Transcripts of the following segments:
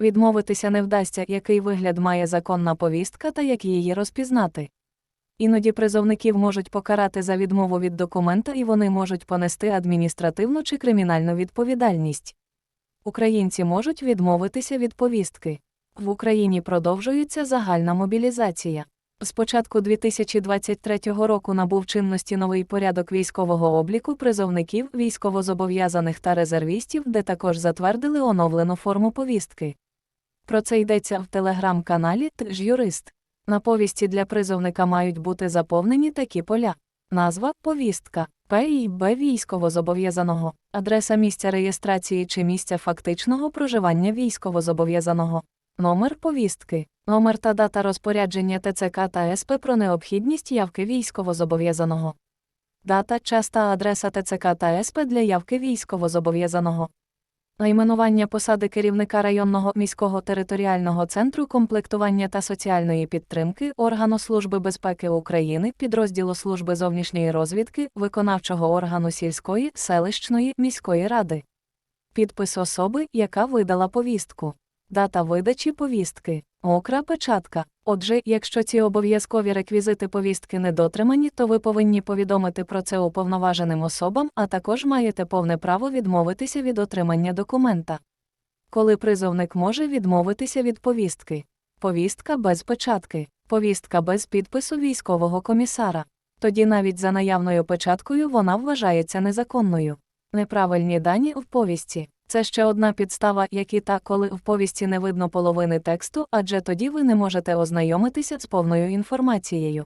Відмовитися не вдасться, який вигляд має законна повістка та як її розпізнати. Іноді призовників можуть покарати за відмову від документа і вони можуть понести адміністративну чи кримінальну відповідальність. Українці можуть відмовитися від повістки. В Україні продовжується загальна мобілізація. З початку 2023 року набув чинності новий порядок військового обліку призовників, військовозобов'язаних та резервістів, де також затвердили оновлену форму повістки. Про це йдеться в телеграм-каналі «Ти ж юрист. На повісті для призовника мають бути заповнені такі поля. Назва повістка, П і Б військовозобов'язаного, адреса місця реєстрації чи місця фактичного проживання військовозобов'язаного, номер повістки, номер та дата розпорядження ТЦК та СП про необхідність явки військовозобов'язаного. Дата, час та адреса ТЦК та СП для явки військовозобов'язаного. Найменування посади керівника районного міського територіального центру комплектування та соціальної підтримки органу Служби безпеки України, підрозділу Служби зовнішньої розвідки, виконавчого органу сільської, селищної, міської ради. Підпис особи, яка видала повістку. Дата видачі повістки. Окра печатка. Отже, якщо ці обов'язкові реквізити повістки не дотримані, то ви повинні повідомити про це уповноваженим особам, а також маєте повне право відмовитися від отримання документа. Коли призовник може відмовитися від повістки. Повістка без печатки. Повістка без підпису військового комісара. Тоді навіть за наявною печаткою вона вважається незаконною. Неправильні дані в повісті. Це ще одна підстава, як і та, коли в повісті не видно половини тексту, адже тоді ви не можете ознайомитися з повною інформацією.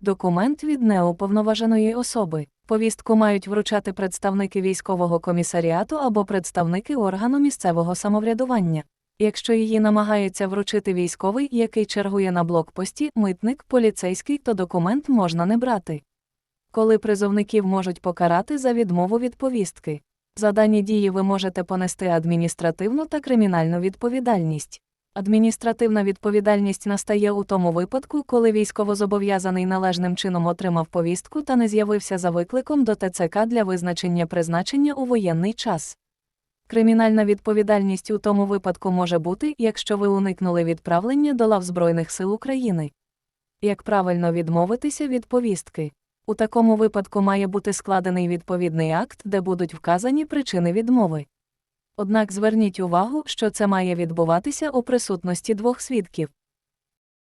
Документ від неуповноваженої особи. Повістку мають вручати представники військового комісаріату або представники органу місцевого самоврядування. Якщо її намагається вручити військовий, який чергує на блокпості, митник, поліцейський, то документ можна не брати. Коли призовників можуть покарати за відмову від повістки. За дані дії ви можете понести адміністративну та кримінальну відповідальність. Адміністративна відповідальність настає у тому випадку, коли військовозобов'язаний належним чином отримав повістку та не з'явився за викликом до ТЦК для визначення призначення у воєнний час. Кримінальна відповідальність у тому випадку може бути, якщо ви уникнули відправлення до лав Збройних сил України. Як правильно відмовитися від повістки? У такому випадку має бути складений відповідний акт, де будуть вказані причини відмови. Однак зверніть увагу, що це має відбуватися у присутності двох свідків.